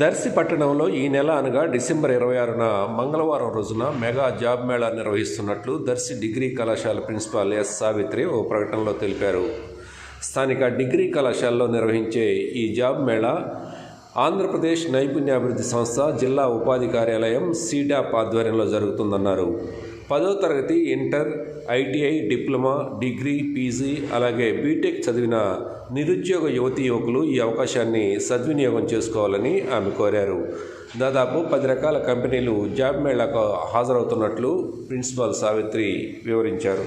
దర్శి పట్టణంలో ఈ నెల అనగా డిసెంబర్ ఇరవై ఆరున మంగళవారం రోజున మెగా జాబ్ మేళా నిర్వహిస్తున్నట్లు దర్శి డిగ్రీ కళాశాల ప్రిన్సిపాల్ ఎస్ సావిత్రి ఓ ప్రకటనలో తెలిపారు. స్థానిక డిగ్రీ కళాశాలలో నిర్వహించే ఈ జాబ్ మేళా ఆంధ్రప్రదేశ్ నైపుణ్యాభివృద్ధి సంస్థ జిల్లా ఉపాధి కార్యాలయం సీడాప్ ఆధ్వర్యంలో జరుగుతుందన్నారు. పదో తరగతి inter ITI diploma degree PG అలాగే బీటెక్ చదివిన నిరుద్యోగ యువతీ యువకులు ఈ అవకాశాన్ని సద్వినియోగం చేసుకోవాలని ఆమె కోరారు. దాదాపు పది రకాల కంపెనీలు జాబ్ మేళాకు హాజరవుతున్నట్లు ప్రిన్సిపాల్ సావిత్రి వివరించారు.